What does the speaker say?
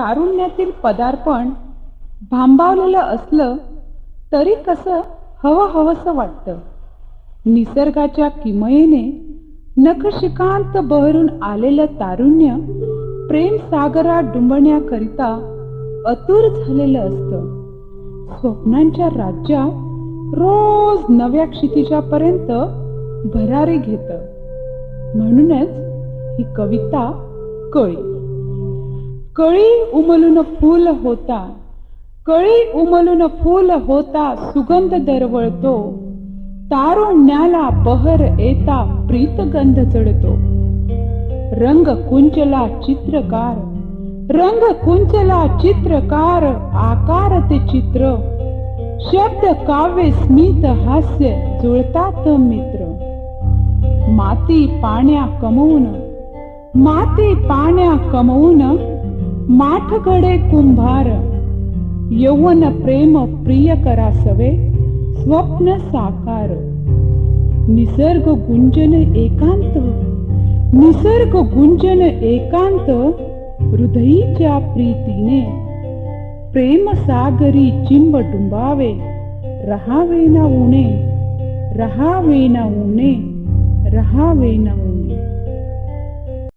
तारुण्यातील पदार्पण भांबावलेलं असलं तरी कसं हवं हवंसं वाटतं. निसर्गाच्या किमयेने नखशिकांत बहरून आलेलं तारुण्य प्रेमसागरात डुंबण्याकरिता अतुर झालेलं असतं. स्वप्नांच्या राज्यात रोज नव्या क्षितिजापर्यंत भरारी घेत. म्हणूनच ही कविता कळी. कळी उमलून फूल होता. कळी उमलून फूल होता सुगंध दरवळतो. तारुण्याला बहर येता प्रीतगंध चढतो रंग कुंचला चित्रकार रंग कुंचला चित्रकार आकार ते चित्र. शब्द काव्य स्मित हास्य जुळतात मित्र. माती पाण्या कमवून माती पाण्या कमवून माठगडे कुंभार यौवन प्रेम प्रिय करासवे स्वप्न साकार. निसर्ग गुंजन एकांत निसर्ग गुंजन एकांत हृदयीच्या प्रीतीने. प्रेम सागरी चिंब डुंबावे रहावे ना उणे रहावे ना उणे रहावे ना उणे.